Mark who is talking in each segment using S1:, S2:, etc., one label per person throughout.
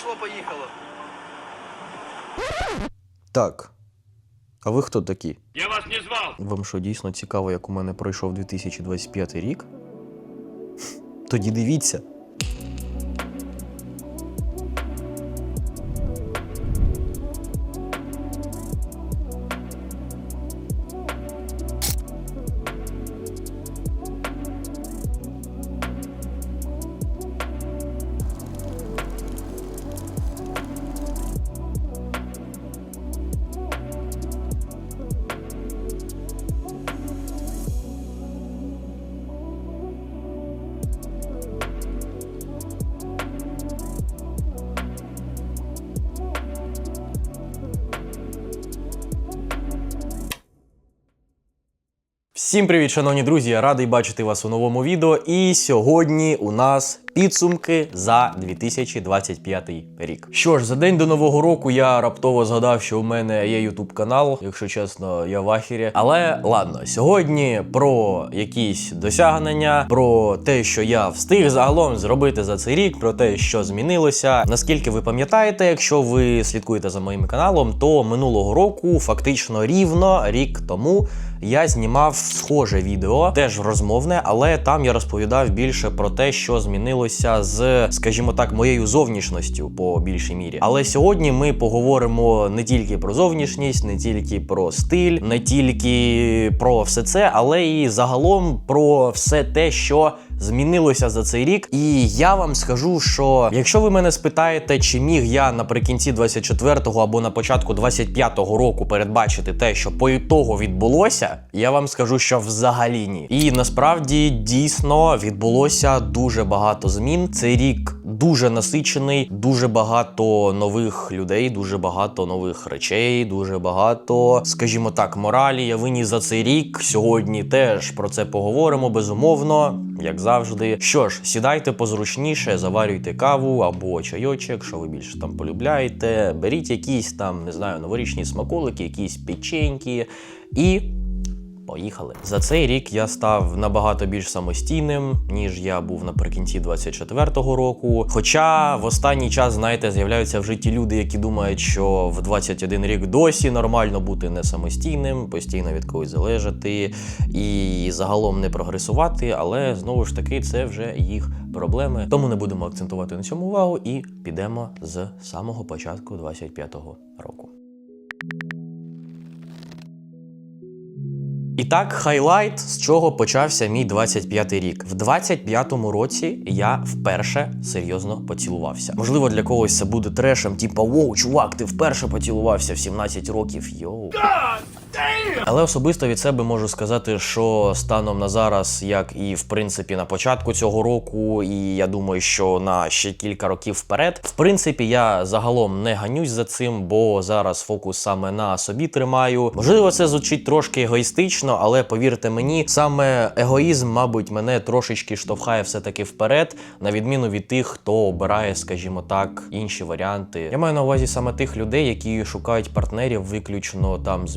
S1: пішло, поїхало.
S2: Так. А ви хто такі?
S3: Я вас не звав!
S2: Вам що дійсно цікаво, як у мене пройшов 2025 рік? Тоді дивіться. Всім привіт, шановні друзі! Я радий бачити вас у новому відео. І сьогодні у нас підсумки за 2025 рік. Що ж, за день до нового року я раптово згадав, що у мене є YouTube канал. Якщо чесно, я в ахірі. Але ладно, сьогодні про якісь досягнення, про те, що я встиг загалом зробити за цей рік, про те, що змінилося. Наскільки ви пам'ятаєте, якщо ви слідкуєте за моїм каналом, то минулого року, фактично рівно рік тому, я знімав схоже відео, теж розмовне, але там я розповідав більше про те, що змінилося з, скажімо так, моєю зовнішністю по більшій мірі. Але сьогодні ми поговоримо не тільки про зовнішність, не тільки про стиль, не тільки про все це, але і загалом про все те, що змінилося за цей рік. І я вам скажу, що якщо ви мене спитаєте, чи міг я наприкінці 24-го або на початку 25-го року передбачити те, що по ітогу відбулося, я вам скажу, що взагалі ні. І насправді дійсно відбулося дуже багато змін. Цей рік дуже насичений, дуже багато нових людей, дуже багато нових речей, дуже багато, скажімо так, моралі. Я виніс за цей рік. Сьогодні теж про це поговоримо безумовно, як завжди. Що ж, сідайте позручніше, заварюйте каву або чайочок, що ви більше там полюбляєте. Беріть якісь там, не знаю, новорічні смаколики, якісь печеньки і. Поїхали. За цей рік я став набагато більш самостійним, ніж я був наприкінці 24-го року. Хоча в останній час, знаєте, з'являються в житті люди, які думають, що в 21 рік досі нормально бути не самостійним, постійно від когось залежати і загалом не прогресувати. Але знову ж таки, це вже їх проблеми. Тому не будемо акцентувати на цьому увагу і підемо з самого початку 25-го року. І так, хайлайт, з чого почався мій 25-й рік. В 25-му році я вперше серйозно поцілувався. Можливо, для когось це буде трешем, типа воу, чувак, ти вперше поцілувався в 17 років. Йоу. Але особисто від себе можу сказати, що станом на зараз, як і в принципі на початку цього року, і я думаю, що на ще кілька років вперед, в принципі, я загалом не ганюсь за цим, бо зараз фокус саме на собі тримаю. Можливо, це звучить трошки егоїстично, але повірте мені, саме егоїзм, мабуть, мене трошечки штовхає все-таки вперед, на відміну від тих, хто обирає, скажімо так, інші варіанти. Я маю на увазі саме тих людей, які шукають партнерів виключно там з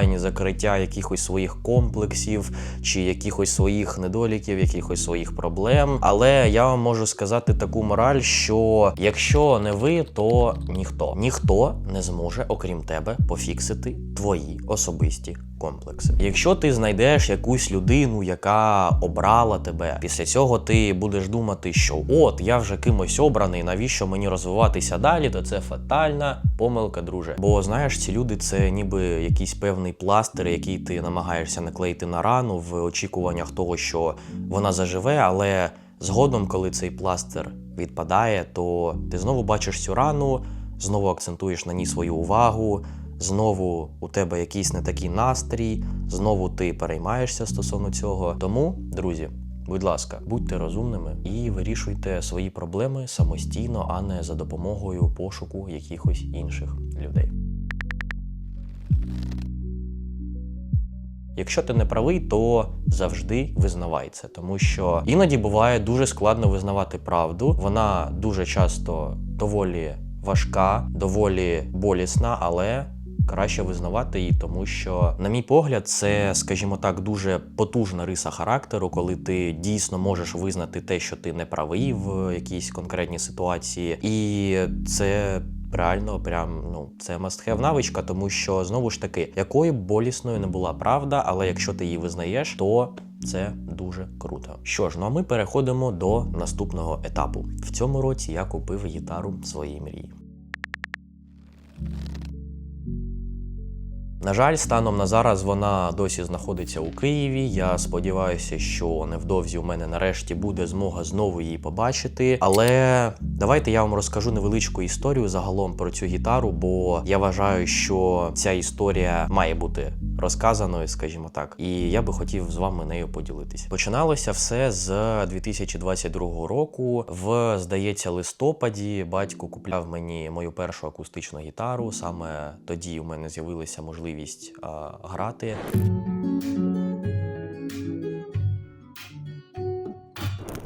S2: міркувань, закриття якихось своїх комплексів чи якихось своїх недоліків, якихось своїх проблем. Але я вам можу сказати таку мораль, що якщо не ви, то ніхто ніхто не зможе, окрім тебе, пофіксити твої особисті комплекси. Якщо ти знайдеш якусь людину, яка обрала тебе, після цього ти будеш думати, що от я вже кимось обраний, навіщо мені розвиватися далі, то це фатальна помилка, друже. Бо знаєш, ці люди це ніби якийсь певний пластир, який ти намагаєшся наклеїти на рану в очікуваннях того, що вона заживе, але згодом, коли цей пластир відпадає, то ти знову бачиш цю рану, знову акцентуєш на ній свою увагу. Знову у тебе якийсь не такий настрій, знову ти переймаєшся стосовно цього. Тому, друзі, будь ласка, будьте розумними і вирішуйте свої проблеми самостійно, а не за допомогою пошуку якихось інших людей. Якщо ти не правий, то завжди визнавай це, тому що іноді буває дуже складно визнавати правду. Вона дуже часто доволі важка, доволі болісна, але краще визнавати її, тому що, на мій погляд, це, скажімо так, дуже потужна риса характеру, коли ти дійсно можеш визнати те, що ти не правий в якійсь конкретній ситуації, і це. Реально, прям ну це must-have навичка, тому що знову ж таки, якою болісною не була правда, але якщо ти її визнаєш, то це дуже круто. Що ж, ну а ми переходимо до наступного етапу. В цьому році я купив гітару своєї мрії. На жаль, станом на зараз вона досі знаходиться у Києві. Я сподіваюся, що невдовзі у мене нарешті буде змога знову її побачити. Але давайте я вам розкажу невеличку історію загалом про цю гітару, бо я вважаю, що ця історія має бути розказаною, скажімо так, і я би хотів з вами нею поділитися. Починалося все з 2022 року. В здається, листопаді батько купляв мені мою першу акустичну гітару. Саме тоді у мене з'явилася можливість а, грати.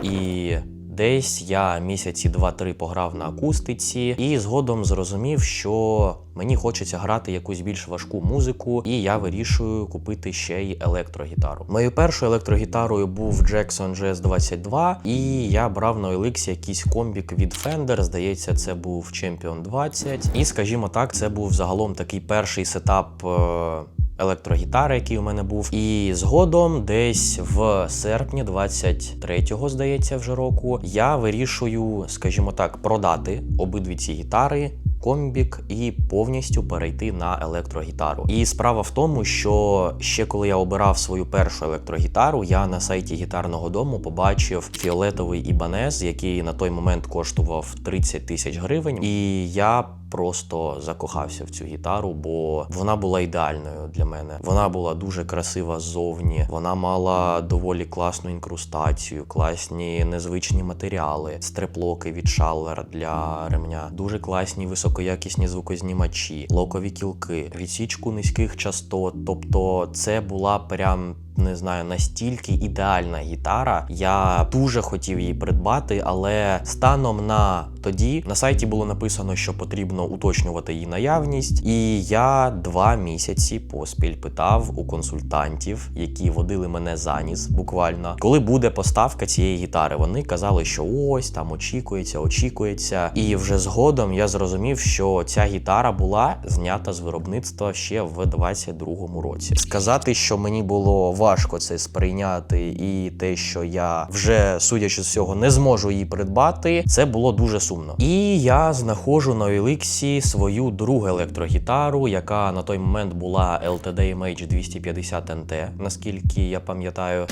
S2: І десь я місяці 2-3 пограв на акустиці, і згодом зрозумів, що мені хочеться грати якусь більш важку музику, і я вирішую купити ще й електрогітару. Моєю першою електрогітарою був Jackson GS22, і я брав на OLX якийсь комбік від Fender. Здається, це був Champion 20. І скажімо так, це був загалом такий перший сетап. е, електрогітари, який у мене був. І згодом, десь в серпні 23-го, здається, вже року, я вирішую, скажімо так, продати обидві ці гітари. Комбік і повністю перейти на електрогітару. І справа в тому, що ще коли я обирав свою першу електрогітару, я на сайті гітарного дому побачив фіолетовий Ібанез, який на той момент коштував 30 тисяч гривень. І я просто закохався в цю гітару, бо вона була ідеальною для мене. Вона була дуже красива ззовні. Вона мала доволі класну інкрустацію, класні незвичні матеріали, стреплоки від шаллер для ремня, дуже класні високоякісні звукознімачі, локові кілки, відсічку низьких частот. Тобто, це була прям. Не знаю, настільки ідеальна гітара. Я дуже хотів її придбати, але станом на тоді на сайті було написано, що потрібно уточнювати її наявність. І я два місяці поспіль питав у консультантів, які водили мене за ніс, буквально, коли буде поставка цієї гітари. Вони казали, що ось там очікується, очікується. І вже згодом я зрозумів, що ця гітара була знята з виробництва ще в 22-му році. Сказати, що мені було важко це сприйняти, і те, що я вже, судячи з цього, не зможу її придбати, це було дуже сумно. І я знаходжу на Еліксі свою другу електрогітару, яка на той момент була LTD MH 250 NT, наскільки я пам'ятаю.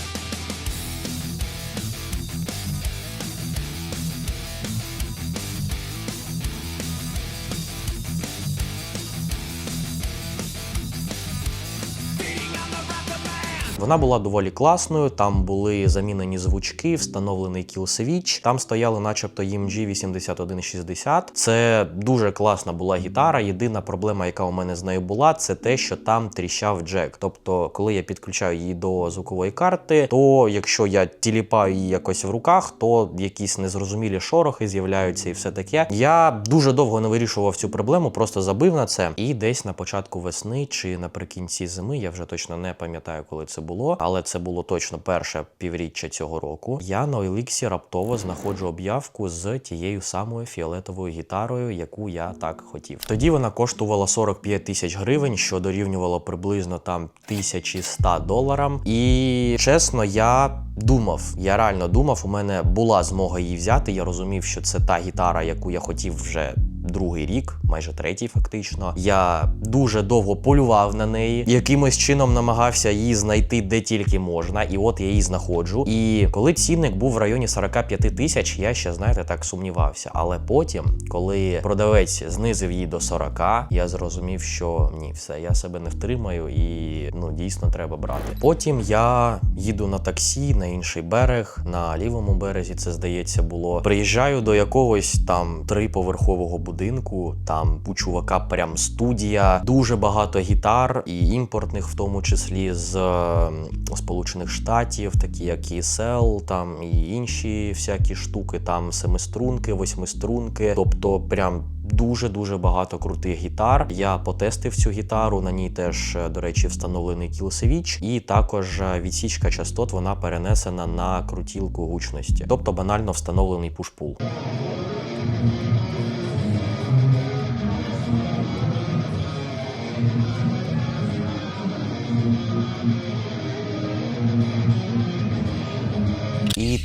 S2: Вона була доволі класною. Там були замінені звучки, встановлений кілсвіч. Там стояли, начебто, EMG 8160. Це дуже класна була гітара. Єдина проблема, яка у мене з нею була, це те, що там тріщав джек. Тобто, коли я підключаю її до звукової карти, то якщо я тіліпаю її якось в руках, то якісь незрозумілі шорохи з'являються і все таке. Я дуже довго не вирішував цю проблему, просто забив на це. І десь на початку весни чи наприкінці зими, я вже точно не пам'ятаю, коли це було, але це було точно перше півріччя цього року. Я на OLX раптово знаходжу об'явку з тією самою фіолетовою гітарою, яку я так хотів. Тоді вона коштувала 45 тисяч гривень, що дорівнювало приблизно там 1100 доларам. І чесно, я думав, я реально думав, у мене була змога її взяти. Я розумів, що це та гітара, яку я хотів вже другий рік, майже третій, фактично. Я дуже довго полював на неї, якимось чином намагався її знайти де тільки можна, і от я її знаходжу. І коли цінник був в районі 45 тисяч, я ще знаєте так сумнівався. Але потім, коли продавець знизив її до 40, я зрозумів, що ні, все, я себе не втримаю, і ну дійсно треба брати. Потім я їду на таксі на інший берег, на лівому березі, це здається було. Приїжджаю до якогось там триповерхового будинку. Там у чувака прям студія, дуже багато гітар і імпортних, в тому числі з е, Сполучених Штатів, такі як ESL, там і інші всякі штуки, там семиструнки, восьмиструнки. Тобто, прям дуже дуже багато крутих гітар. Я потестив цю гітару. На ній теж, е, до речі, встановлений кілсевіч, і також е, відсічка частот вона перенесена на крутілку гучності, тобто банально встановлений пуш-пул. Thank you.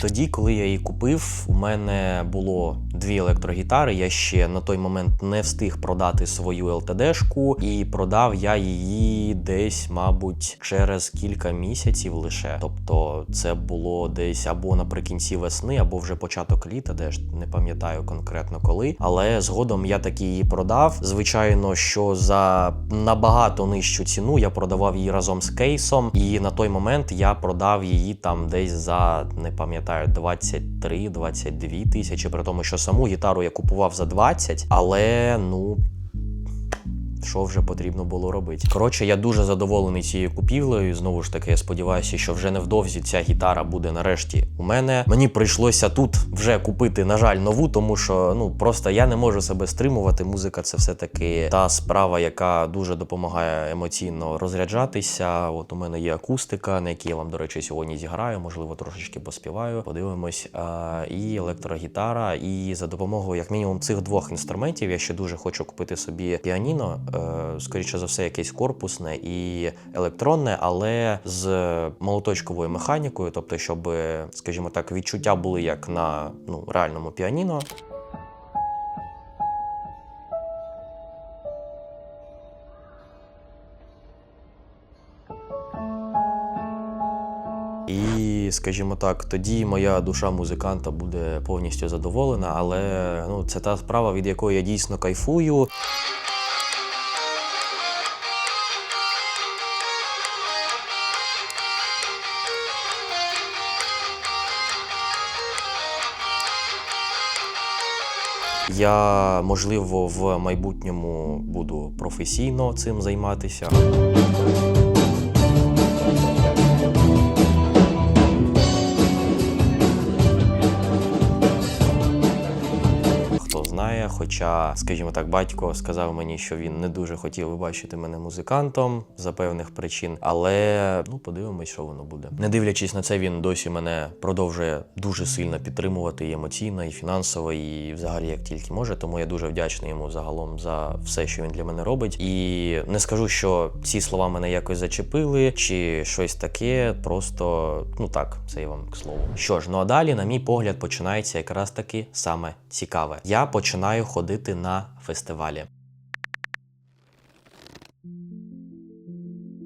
S2: Тоді, коли я її купив, у мене було дві електрогітари. Я ще на той момент не встиг продати свою ЛТДшку, і продав я її десь, мабуть, через кілька місяців лише. Тобто, це було десь або наприкінці весни, або вже початок літа, де ж не пам'ятаю конкретно коли. Але згодом я таки її продав. Звичайно, що за набагато нижчу ціну я продавав її разом з кейсом, і на той момент я продав її там десь за не пам'ятаю 23-22 тисячі. При тому, що саму гітару я купував за 20, але ну. Що вже потрібно було робити? Коротше, я дуже задоволений цією купівлею. Знову ж таки, я сподіваюся, що вже невдовзі ця гітара буде нарешті у мене. Мені прийшлося тут вже купити, на жаль, нову, тому що ну просто я не можу себе стримувати. Музика це все таки та справа, яка дуже допомагає емоційно розряджатися. От у мене є акустика, на якій я вам, до речі, сьогодні зіграю, можливо, трошечки поспіваю. Подивимось. А, і електрогітара. І за допомогою, як мінімум, цих двох інструментів я ще дуже хочу купити собі піаніно. Е, скоріше за все, якесь корпусне і електронне, але з молоточковою механікою, тобто, щоб, скажімо так, відчуття були як на ну, реальному піаніно. І, скажімо так, тоді моя душа музиканта буде повністю задоволена, але ну, це та справа, від якої я дійсно кайфую. Я, можливо, в майбутньому буду професійно цим займатися. Хоча, скажімо так, батько сказав мені, що він не дуже хотів бачити мене музикантом за певних причин, але ну подивимось, що воно буде. Не дивлячись на це, він досі мене продовжує дуже сильно підтримувати і емоційно, і фінансово, і взагалі як тільки може. Тому я дуже вдячний йому загалом за все, що він для мене робить. І не скажу, що ці слова мене якось зачепили, чи щось таке. Просто ну так, це я вам к слову. Що ж, ну а далі, на мій погляд, починається якраз таки саме цікаве. Я починаю ходити на фестивалі.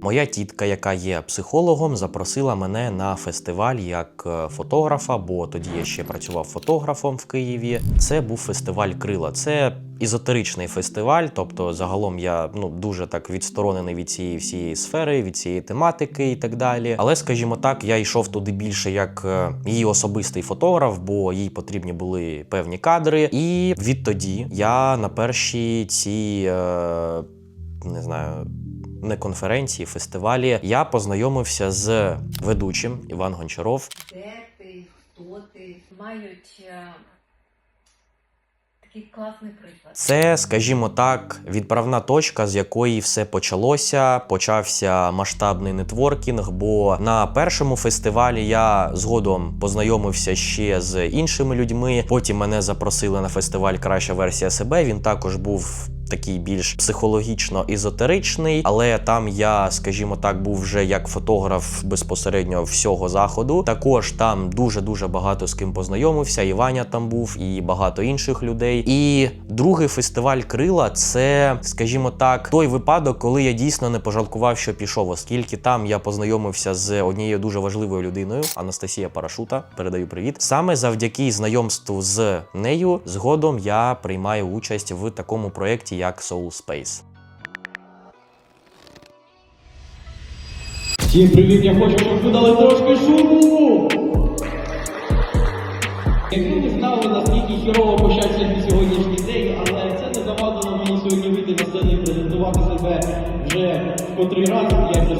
S2: Моя тітка, яка є психологом, запросила мене на фестиваль як е, фотографа, бо тоді я ще працював фотографом в Києві. Це був фестиваль Крила. Це ізотеричний фестиваль, тобто загалом я ну дуже так відсторонений від цієї всієї сфери, від цієї тематики і так далі. Але, скажімо так, я йшов туди більше як е, її особистий фотограф, бо їй потрібні були певні кадри. І відтоді я на першій цій е, не знаю не конференції, фестивалі, я познайомився з ведучим Іван Гончаров.
S1: де ти, хто ти, мають е, такий класний приклад.
S2: Це, скажімо так, відправна точка, з якої все почалося. Почався масштабний нетворкінг. Бо на першому фестивалі я згодом познайомився ще з іншими людьми. Потім мене запросили на фестиваль Краща версія себе. Він також був. Такий більш психологічно езотеричний, але там я, скажімо так, був вже як фотограф безпосередньо всього заходу. Також там дуже дуже багато з ким познайомився. І Ваня там був, і багато інших людей. І другий фестиваль Крила це, скажімо так, той випадок, коли я дійсно не пожалкував, що пішов, оскільки там я познайомився з однією дуже важливою людиною, Анастасія Парашута. Передаю привіт. Саме завдяки знайомству з нею, згодом я приймаю участь в такому проєкті, як Soul Space.
S3: Всім привіт, я хочу, щоб ви дали трошки шуму! Якби ви знали, наскільки хірово почався мій сьогоднішній день, але це не завадило мені сьогодні вийти на сцену і презентувати себе вже в котрий раз. Я вже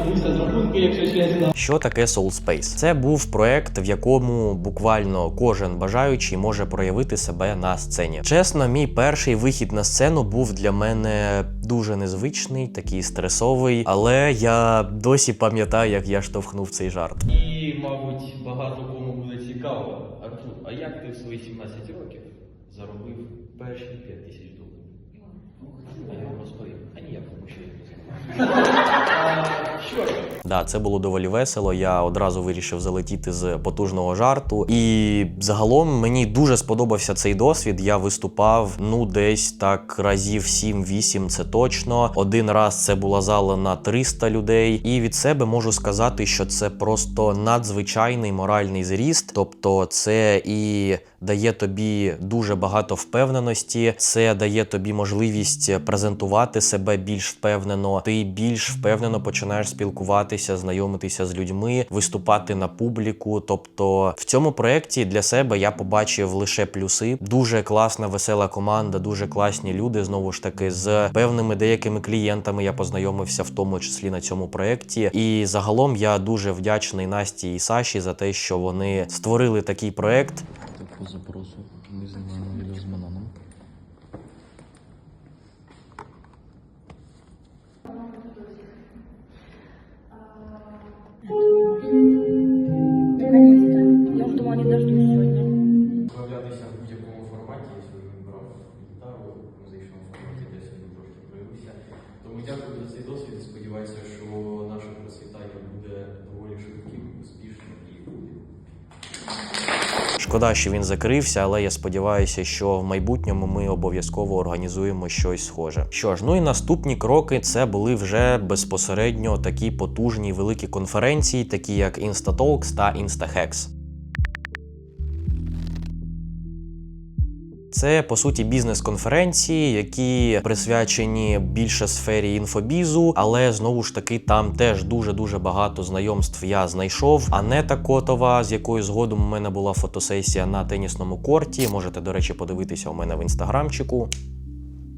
S3: збився якщо чесно.
S2: Що таке Soul Space? Це був проект, в якому буквально кожен бажаючий може проявити себе на сцені. Чесно, мій перший вихід на сцену був для мене дуже незвичний, такий стресовий, але я досі пам'ятаю, як я штовхнув цей жарт.
S4: І, мабуть, багато кому буде цікаво. Артур, а як ти в свої 17 років заробив перші 5 тисяч доларів? А я вам розповім. А ніяк, тому що я не знаю. Що ж,
S2: Да, це було доволі весело. Я одразу вирішив залетіти з потужного жарту. І загалом мені дуже сподобався цей досвід. Я виступав ну десь так разів 7-8, це точно. Один раз це була зала на 300 людей. І від себе можу сказати, що це просто надзвичайний моральний зріст. Тобто, це і дає тобі дуже багато впевненості. Це дає тобі можливість презентувати себе більш впевнено. Ти більш впевнено починаєш спілкуватися, знайомитися з людьми, виступати на публіку. Тобто, в цьому проєкті для себе я побачив лише плюси. Дуже класна, весела команда, дуже класні люди. Знову ж таки, з певними деякими клієнтами я познайомився, в тому числі на цьому проєкті. І загалом я дуже вдячний Насті і Саші за те, що вони створили такий проєкт.
S4: Що
S2: він закрився, але я сподіваюся, що в майбутньому ми обов'язково організуємо щось схоже. Що ж, ну і наступні кроки це були вже безпосередньо такі потужні великі конференції, такі як InstaTalks та InstaHacks. Це по суті бізнес-конференції, які присвячені більше сфері інфобізу, але знову ж таки там теж дуже дуже багато знайомств я знайшов. Анета Котова, з якою згодом у мене була фотосесія на тенісному корті. Можете, до речі, подивитися у мене в інстаграмчику.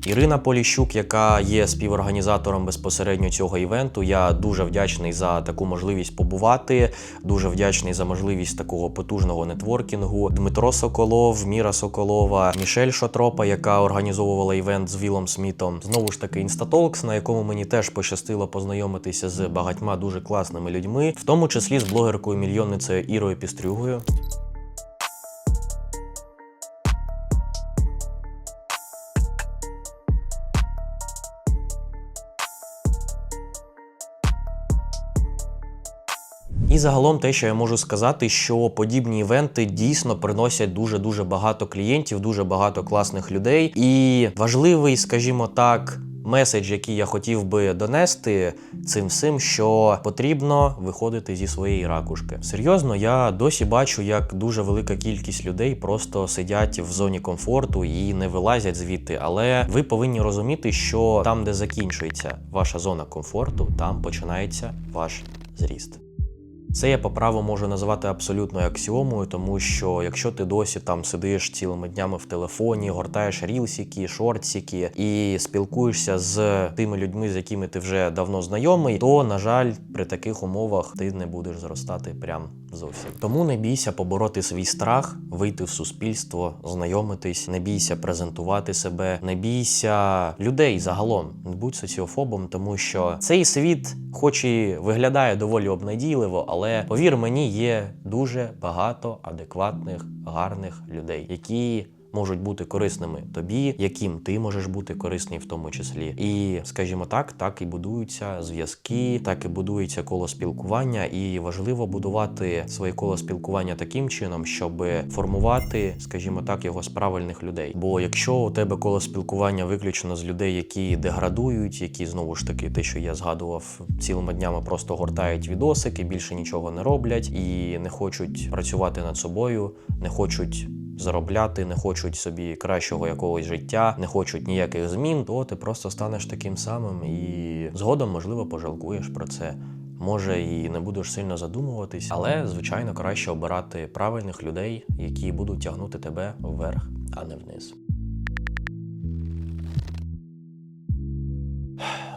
S2: Ірина Поліщук, яка є співорганізатором безпосередньо цього івенту. Я дуже вдячний за таку можливість побувати. Дуже вдячний за можливість такого потужного нетворкінгу. Дмитро Соколов, Міра Соколова, Мішель Шотропа, яка організовувала івент з Вілом Смітом. Знову ж таки, Instatalks, на якому мені теж пощастило познайомитися з багатьма дуже класними людьми, в тому числі з блогеркою мільйонницею Ірою Пістрюгою. І загалом те, що я можу сказати, що подібні івенти дійсно приносять дуже дуже багато клієнтів, дуже багато класних людей. І важливий, скажімо так. Меседж, який я хотів би донести цим всім, що потрібно виходити зі своєї ракушки. Серйозно, я досі бачу, як дуже велика кількість людей просто сидять в зоні комфорту і не вилазять звідти. Але ви повинні розуміти, що там, де закінчується ваша зона комфорту, там починається ваш зріст. Це я по праву можу називати абсолютною аксіомою, тому що якщо ти досі там сидиш цілими днями в телефоні, гортаєш рілсіки, шортсіки і спілкуєшся з тими людьми, з якими ти вже давно знайомий, то на жаль, при таких умовах ти не будеш зростати прям зовсім. Тому не бійся побороти свій страх, вийти в суспільство, знайомитись, не бійся презентувати себе, не бійся людей загалом. Не будь соціофобом, тому що цей світ, хоч і виглядає доволі обнадійливо, але повір мені, є дуже багато адекватних, гарних людей, які. Можуть бути корисними тобі, яким ти можеш бути корисний в тому числі. І, скажімо так, так і будуються зв'язки, так і будується коло спілкування, і важливо будувати своє коло спілкування таким чином, щоб формувати, скажімо так, його з правильних людей. Бо якщо у тебе коло спілкування виключно з людей, які деградують, які знову ж таки, те, що я згадував, цілими днями просто гортають відосики, більше нічого не роблять і не хочуть працювати над собою, не хочуть заробляти, не хочуть собі кращого якогось життя, не хочуть ніяких змін, то ти просто станеш таким самим і згодом, можливо, пожалкуєш про це. Може, і не будеш сильно задумуватись, але звичайно краще обирати правильних людей, які будуть тягнути тебе вверх, а не вниз.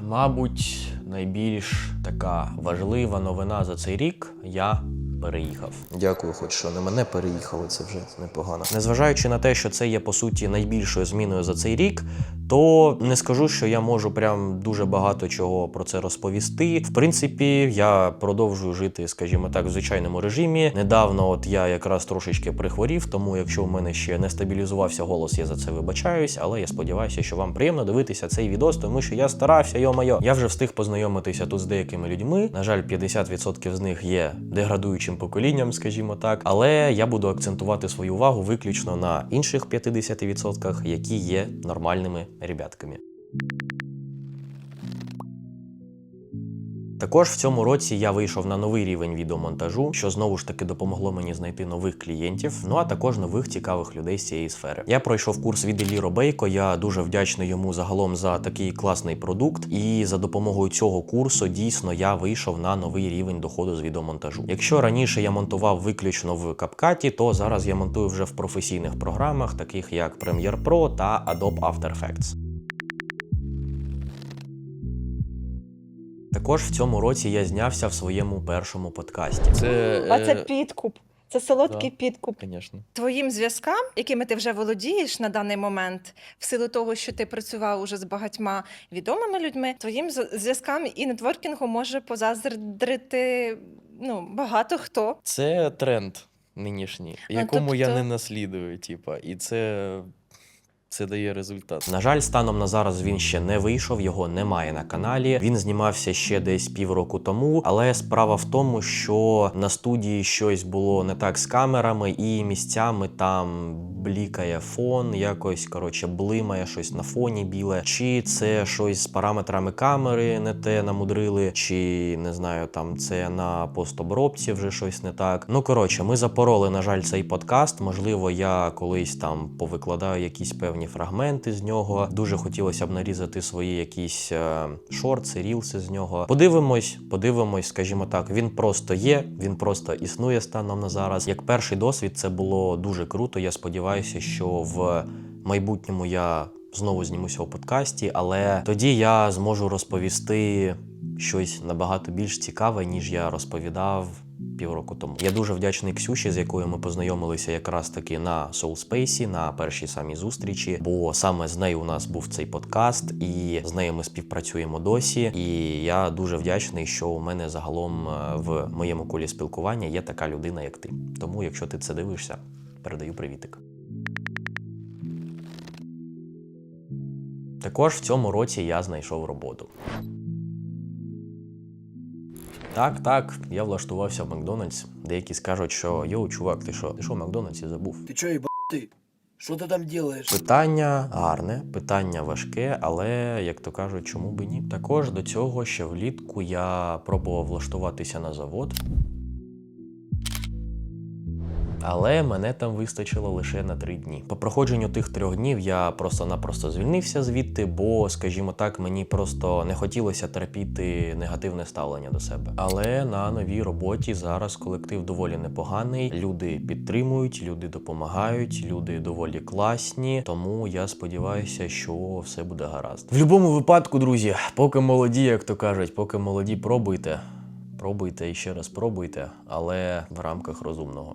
S2: Мабуть, найбільш така важлива новина за цей рік. Я переїхав. Дякую, хоч що не мене переїхали, це вже непогано. Незважаючи на те, що це є по суті найбільшою зміною за цей рік, то не скажу, що я можу прям дуже багато чого про це розповісти. В принципі, я продовжую жити, скажімо так, в звичайному режимі. Недавно, от я якраз трошечки прихворів, тому якщо в мене ще не стабілізувався голос, я за це вибачаюсь. Але я сподіваюся, що вам приємно дивитися цей відос, тому що я старався, йо-майо. Я вже встиг познайомитися тут з деякими людьми. На жаль, 50% з них є деградуючим поколінням, скажімо так. Але я буду акцентувати свою увагу виключно на інших 50%, які є нормальними ребятками. Також в цьому році я вийшов на новий рівень відеомонтажу, що знову ж таки допомогло мені знайти нових клієнтів, ну а також нових цікавих людей з цієї сфери. Я пройшов курс від Елі Робейко. Я дуже вдячний йому загалом за такий класний продукт. І за допомогою цього курсу дійсно я вийшов на новий рівень доходу з відеомонтажу. Якщо раніше я монтував виключно в CapCut, то зараз я монтую вже в професійних програмах, таких як Premiere Pro та Adobe After Effects. Також в цьому році я знявся в своєму першому подкасті.
S5: Це.
S6: А це
S5: е,
S6: підкуп. Це солодкий
S5: да.
S6: підкуп.
S5: Звісно.
S6: Твоїм зв'язкам, якими ти вже володієш на даний момент, в силу того, що ти працював уже з багатьма відомими людьми, твоїм зв'язкам і нетворкінгу може позаздрити ну, багато хто.
S5: Це тренд нинішній,
S6: Ну,
S5: якому я
S6: тобто-
S5: не наслідую, типа, і це, це дає результат.
S2: На жаль, станом на зараз він ще не вийшов, його немає на каналі. Він знімався ще десь півроку тому. Але справа в тому, що на студії щось було не так з камерами, і місцями там блікає фон, якось коротше блимає щось на фоні біле. Чи це щось з параметрами камери не те намудрили, чи не знаю, там це на постобробці вже щось не так. Ну коротше, ми запороли, на жаль, цей подкаст. Можливо, я колись там повикладаю якісь певні фрагменти з нього. Дуже хотілося б нарізати свої якісь е, шорти, рілси з нього. Подивимось, подивимось, скажімо так. Він просто є, він просто існує станом на зараз. Як перший досвід, це було дуже круто. Я сподіваюся, що в майбутньому я знову знімуся у подкасті, але тоді я зможу розповісти щось набагато більш цікаве, ніж я розповідав. Півроку тому я дуже вдячний Ксюші, з якою ми познайомилися якраз таки на Soulspace, на першій самій зустрічі. Бо саме з нею у нас був цей подкаст, і з нею ми співпрацюємо досі. І я дуже вдячний, що у мене загалом е, в моєму колі спілкування є така людина, як ти. Тому, якщо ти це дивишся, передаю привітик. Також в цьому році я знайшов роботу. Так, так, я влаштувався в Макдональдс. Деякі скажуть, що йоу, чувак, ти що, ти що в Макдональдсі забув?
S7: Ты чё, ебанутый? Что ты там делаешь?
S2: Питання гарне, питання важке, але як то кажуть, чому би ні? Також до цього ще влітку я пробував влаштуватися на завод. Але мене там вистачило лише на три дні. По проходженню тих трьох днів я просто-напросто звільнився звідти, бо, скажімо так, мені просто не хотілося терпіти негативне ставлення до себе. Але на новій роботі зараз колектив доволі непоганий. Люди підтримують, люди допомагають, люди доволі класні. Тому я сподіваюся, що все буде гаразд. В будь-якому випадку, друзі, поки молоді, як то кажуть, поки молоді, пробуйте. Пробуйте і ще раз пробуйте, але в рамках розумного.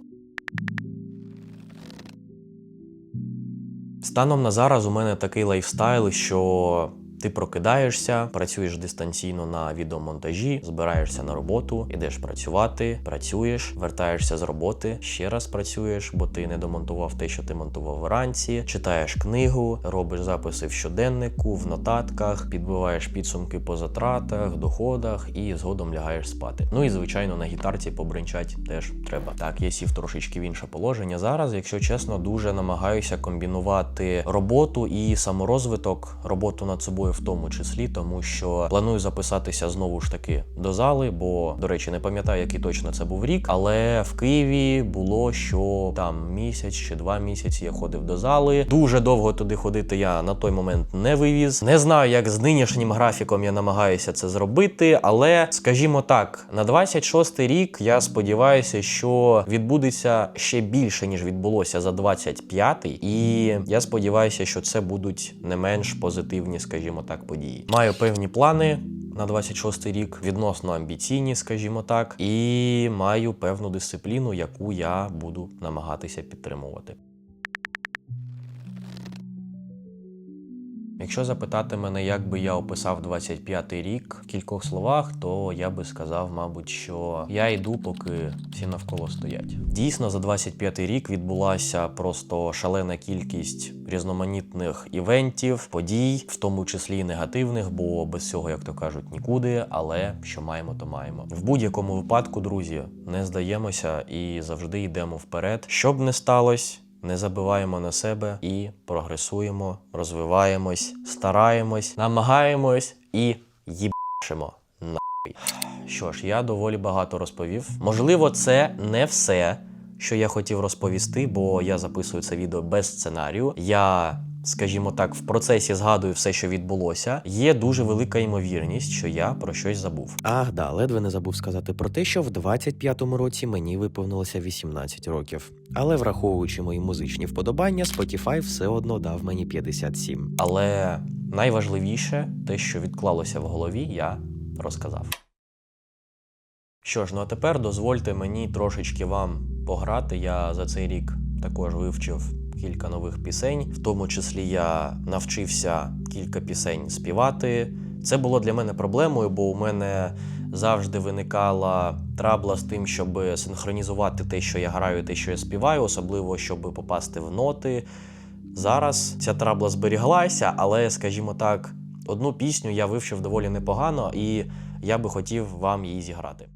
S2: Станом на зараз у мене такий лайфстайл, що ти прокидаєшся, працюєш дистанційно на відеомонтажі, збираєшся на роботу, ідеш працювати, працюєш, вертаєшся з роботи, ще раз працюєш, бо ти не домонтував те, що ти монтував вранці, читаєш книгу, робиш записи в щоденнику, в нотатках, підбиваєш підсумки по затратах, доходах і згодом лягаєш спати. Ну і звичайно на гітарці побринчать теж треба. Так, я сів трошечки в інше положення. Зараз, якщо чесно, дуже намагаюся комбінувати роботу і саморозвиток, роботу над собою в тому числі, тому що планую записатися знову ж таки до зали, бо, до речі, не пам'ятаю, який точно це був рік, але в Києві було що там місяць чи два місяці я ходив до зали. Дуже довго туди ходити я на той момент не вивіз. Не знаю, як з нинішнім графіком я намагаюся це зробити, але скажімо так, на 26-й рік я сподіваюся, що відбудеться ще більше ніж відбулося за 25-й, і я сподіваюся, що це будуть не менш позитивні, скажімо так, події. Маю певні плани. на 26 рік, відносно амбіційні, скажімо так, і маю певну дисципліну, яку я буду намагатися підтримувати. Якщо запитати мене, як би я описав 25-й рік в кількох словах, то я би сказав, мабуть, що я йду, поки всі навколо стоять. Дійсно, за 25-й рік відбулася просто шалена кількість різноманітних івентів, подій, в тому числі і негативних, бо без цього, як то кажуть, нікуди. Але що маємо, то маємо. В будь-якому випадку, друзі, не здаємося і завжди йдемо вперед. Що б не сталося. Не забиваємо на себе і прогресуємо, розвиваємось, стараємось, намагаємось і їбашимо нахуй. Що ж, я доволі багато розповів. Можливо, це не все, що я хотів розповісти, бо я записую це відео без сценарію. Я, скажімо так, в процесі згадую все, що відбулося. Є дуже велика ймовірність, що я про щось забув.
S8: Ах, да, ледве не забув сказати про те, що в 25-му році мені виповнилося 18 років. Але враховуючи мої музичні вподобання, Spotify все одно дав мені 57.
S2: Але найважливіше, те, що відклалося в голові, я розказав. Що ж, ну а тепер дозвольте мені трошечки вам пограти. Я за цей рік також вивчив кілька нових пісень, в тому числі я навчився кілька пісень співати. Це було для мене проблемою, бо у мене завжди виникала трабла з тим, щоб синхронізувати те, що я граю, те, що я співаю, особливо щоб попасти в ноти. Зараз ця трабла зберіглася, але, скажімо так, одну пісню я вивчив доволі непогано, і я би хотів вам її зіграти.